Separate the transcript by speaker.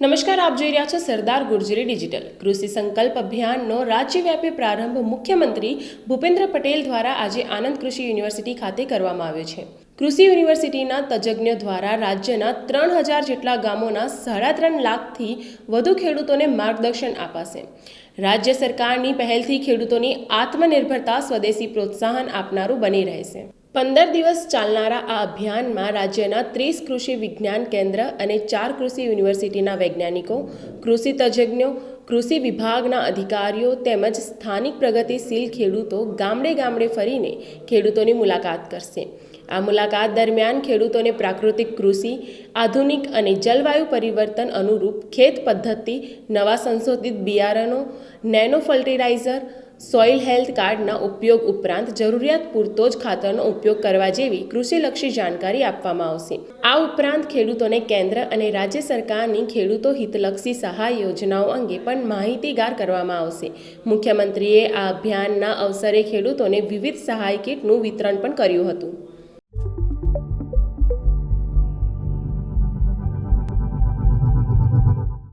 Speaker 1: નમસ્કાર, આપ જોઈ રહ્યા છો સરદાર ગુર્જરી ડિજિટલ. કૃષિ સંકલ્પ અભિયાનનો રાજ્યવ્યાપી પ્રારંભ મુખ્યમંત્રી ભૂપેન્દ્ર પટેલ દ્વારા આજે આનંદ કૃષિ યુનિવર્સિટી ખાતે કરવામાં આવ્યો છે. કૃષિ યુનિવર્સિટીના તજજ્ઞો દ્વારા રાજ્યના ત્રણ હજાર જેટલા ગામોના સાડા ત્રણ લાખથી વધુ ખેડૂતોને માર્ગદર્શન અપાશે. રાજ્ય સરકારની પહેલથી ખેડૂતોની આત્મનિર્ભરતા સ્વદેશી પ્રોત્સાહન આપનારું બની રહેશે. પંદર દિવસ ચાલનારા આ અભિયાનમાં રાજ્યના ત્રીસ કૃષિ વિજ્ઞાન કેન્દ્ર અને ચાર કૃષિ યુનિવર્સિટીના વૈજ્ઞાનિકો, કૃષિ તજજ્ઞો, કૃષિ વિભાગના અધિકારીઓ તેમજ સ્થાનિક પ્રગતિશીલ ખેડૂતો ગામડે ગામડે ફરીને ખેડૂતોની મુલાકાત કરશે. આ મુલાકાત દરમિયાન ખેડૂતોને પ્રાકૃતિક કૃષિ, આધુનિક અને જલવાયુ પરિવર્તન અનુરૂપ ખેત પદ્ધતિ, નવા સંશોધિત બિયારણો, નેનો ફર્ટિલાઇઝર સોઇલ હેલ્થ કાર્ડના ઉપયોગ ઉપરાંત જરૂરિયાત પૂરતો જ ખાતરનો ઉપયોગ કરવા જેવી કૃષિલક્ષી જાણકારી આપવામાં આવશે. આ ઉપરાંત ખેડૂતોને કેન્દ્ર અને રાજ્ય સરકારની ખેડૂતો હિતલક્ષી સહાય યોજનાઓ અંગે પણ માહિતીગાર કરવામાં આવશે. મુખ્યમંત્રીએ આ અભિયાનના અવસરે ખેડૂતોને વિવિધ સહાય કીટનું વિતરણ પણ કર્યું હતું.